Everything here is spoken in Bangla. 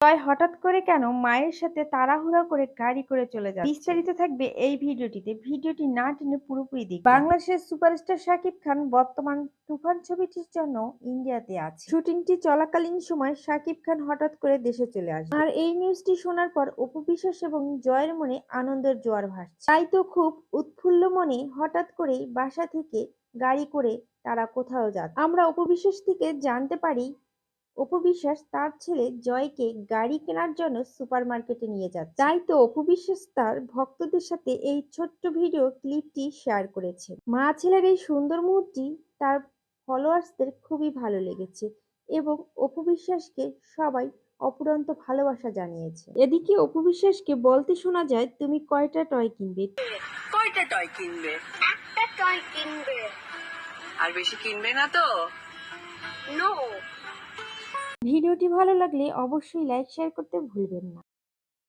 জয় হঠাৎ করে কেন মায়ের সাথে তাড়াহুড়া করে গাড়ি করে চলে যায় বিস্তারিত থাকবে এই ভিডিওটিতে। ভিডিওটি না টেনে পুরোপুরি দেখুন বাংলাদেশের সুপারস্টার শাকিব খান বর্তমান তুফান ছবিটির জন্য ইন্ডিয়াতে আছে। শুটিংটি চলাকালীন সময় শাকিব খান হঠাৎ করে দেশে চলে আসে আর এই নিউজটি শোনার পর অপু বিশ্বাস এবং জয়ের মনে আনন্দের জোয়ার ভাসছে। তাই তো খুব উৎফুল্ল মনে হঠাৎ করেই বাসা থেকে গাড়ি করে তারা কোথাও যাচ্ছে। আমরা অপু বিশ্বাস থেকে জানতে পারি অপু বিশ্বাস তার ছেলে জয়কে গাড়ি কেনার জন্য সুপার মার্কেটে নিয়ে যাচ্ছে। তাই তো অপু বিশ্বাস তার ভক্তদের সাথে এই ছোট্ট ভিডিও ক্লিপটি শেয়ার করেছে। মা ছেলের এই সুন্দর মুহূর্তটি তার ফলোয়ার্সদের খুবই ভালো লেগেছে এবং অপু বিশ্বাসকে সবাই অপুরন্ত ভালোবাসা জানিয়েছে। এদিকে অপু বিশ্বাসকে বলতে শোনা যায় তুমি কয়টা টয় কিনবে? কয়টা টয় কিনবে? একটা টয় কিনবে। আর বেশি কিনবে না তো? নো ভিডিওটি ভালো লাগলে অবশ্যই লাইক শেয়ার করতে ভুলবেন না।